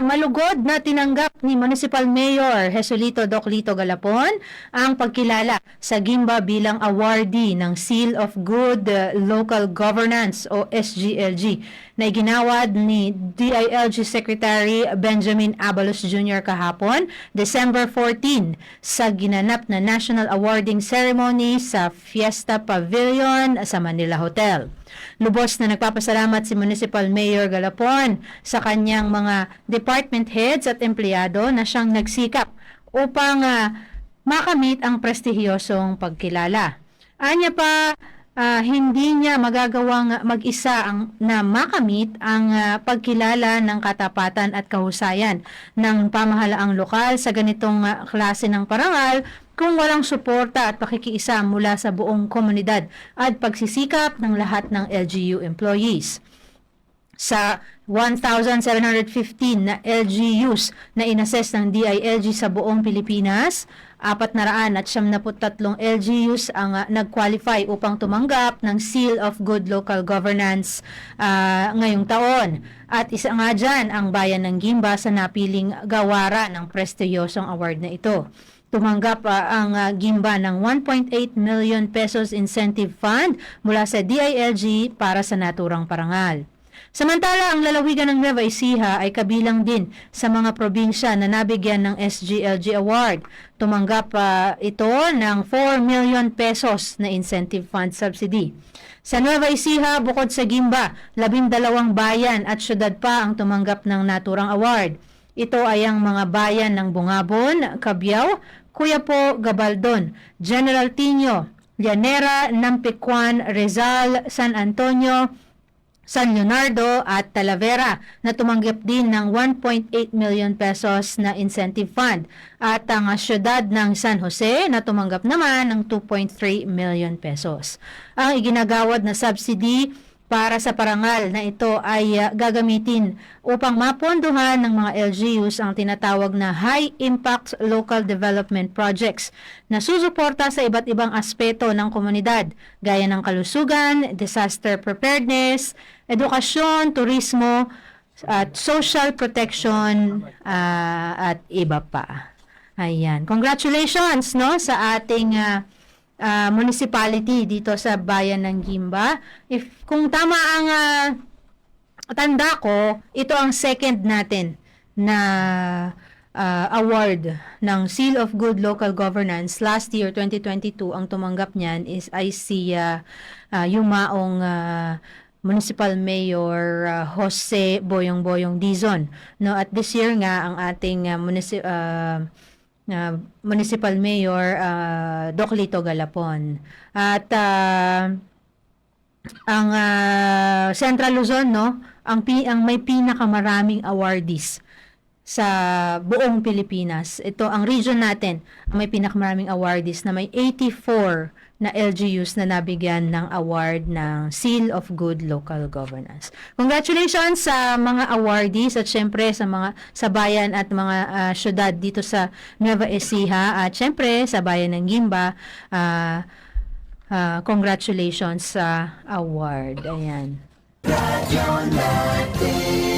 malugod na tinanggap ni Municipal Mayor Jesulito Doclito Galapon ang pagkilala sa Gimba bilang awardee ng Seal of Good Local Governance o SGLG na iginawad ni DILG Secretary Benjamin Abalos Jr. kahapon, December 14, sa ginanap na National Awarding Ceremony sa Fiesta Pavilion sa Manila Hotel. Lubos na nagpapasalamat si Municipal Mayor Galapon sa kanyang mga department heads at empleyado na siyang nagsikap upang ah, makamit ang prestihiyosong pagkilala. Anya pa, ah, hindi niya magagawang mag-isa ang na makamit ang ah, pagkilala ng katapatan at kahusayan ng pamahalaang lokal sa ganitong ah, klase ng parangal kung walang suporta at pakikiisa mula sa buong komunidad at pagsisikap ng lahat ng LGU employees sa 1,715 na LGUs na inassess ng DILG sa buong Pilipinas, 400 at 73 LGUs ang uh, nag-qualify upang tumanggap ng Seal of Good Local Governance ah, ngayong taon. At isa nga dyan ang bayan ng Gimba sa napiling gawara ng prestiyosong award na ito. Tumanggap ah, ang ah, Gimba ng 1.8 million pesos incentive fund mula sa DILG para sa naturang parangal. Samantala, ang lalawigan ng Nueva Ecija ay kabilang din sa mga probinsya na nabigyan ng SGLG Award. Tumanggap pa ito ng 4 million pesos na incentive fund subsidy. Sa Nueva Ecija, bukod sa Gimba, labindalawang bayan at syudad pa ang tumanggap ng naturang award. Ito ay ang mga bayan ng Bungabon, Cabiao, Cuyapo, Gabaldon, General Tino, Llanera, Nampicuan, Rizal, San Antonio, San Leonardo at Talavera na tumanggap din ng 1.8 million pesos na incentive fund at ang syudad ng San Jose na tumanggap naman ng 2.3 million pesos. Ang iginagawad na subsidy para sa parangal na ito ay ah, gagamitin upang mapondohan ng mga LGUs ang tinatawag na High Impact Local Development Projects na susuporta sa iba't ibang aspeto ng komunidad gaya ng kalusugan, disaster preparedness, edukasyon, turismo, at social protection ah, at iba pa. Ayan. Congratulations no sa ating ah, ah, municipality dito sa bayan ng Gimba. If kung tama ang ah, tanda ko, ito ang second natin na ah, award ng Seal of Good Local Governance. Last year, 2022, ang tumanggap niyan is ay si ah, ah, yumaong ah, Municipal Mayor ah, Jose Boyong Boyong Dizon. No, at this year nga ang ating ah, munici- ah, ah, Municipal Mayor ah, Doc Lito Galapon. At ah, ang ah, Central Luzon no, ang pi- ang may pinakamaraming awardees sa buong Pilipinas. Ito ang region natin, ang may pinakamaraming awardees na may 84 na LGUs na nabigyan ng award ng Seal of Good Local Governance. Congratulations sa mga awardees at syempre sa mga sa bayan at mga ah, syudad dito sa Nueva Ecija at syempre sa bayan ng Gimba. ah, ah, congratulations sa award. Ayan. Natin